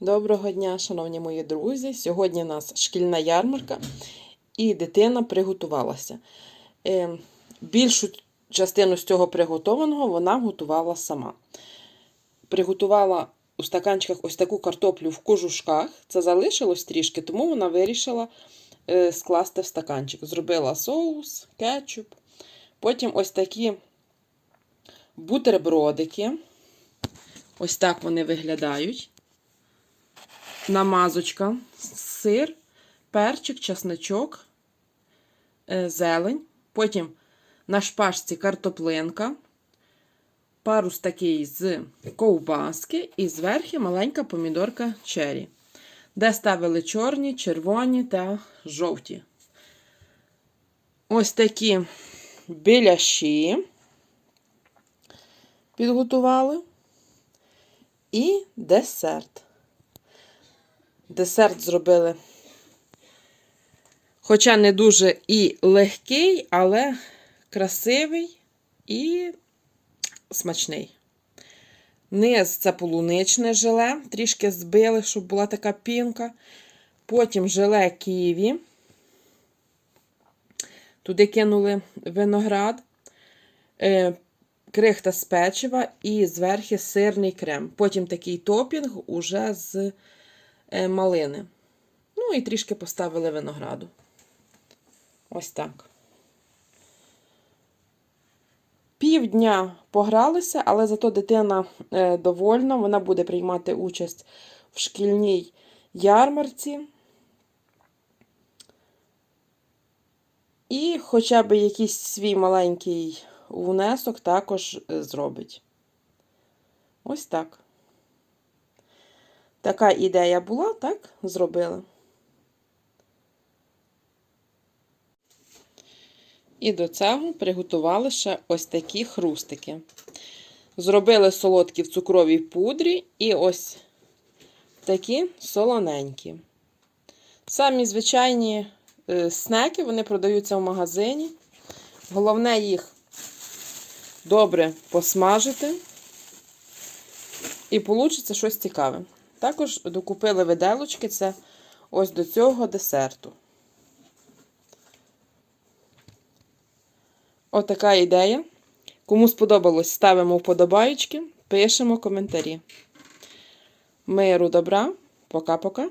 Доброго дня, шановні мої друзі. Сьогодні у нас шкільна ярмарка, і дитина приготувалася. Е, більшу частину з цього приготованого вона готувала сама. Приготувала у стаканчиках ось таку картоплю в кожушках. Це залишилось трішки, тому вона вирішила е, скласти в стаканчик. Зробила соус, кетчуп. Потім ось такі бутербродики. Ось так вони виглядають намазочка, сир, перчик, чесничок, е, зелень. Потім на шпажці картоплинка, парус такий з ковбаски і зверху маленька помідорка чері, де ставили чорні, червоні та жовті. Ось такі біляші підготували. І десерт. Десерт зробили. Хоча не дуже і легкий, але красивий і смачний. Низ це полуничне желе, трішки збили, щоб була така пінка. Потім желе ківі. Туди кинули виноград, е, крихта з печива і зверху сирний крем. Потім такий топінг уже з малини. Ну і трішки поставили винограду. Ось так. Півдня погралися, але зато дитина е, довольна. Вона буде приймати участь в шкільній ярмарці. І хоча б якийсь свій маленький внесок також е, зробить. Ось так. Така ідея була, так? Зробили. І до цього приготували ще ось такі хрустики. Зробили солодкі в цукровій пудрі і ось такі солоненькі. Самі звичайні е, снеки, вони продаються в магазині. Головне їх добре посмажити. І вийде щось цікаве. Також докупили виделочки, це ось до цього десерту. Отака ідея. Кому сподобалось, ставимо вподобаєчки, пишемо коментарі. Миру добра. Пока-пока.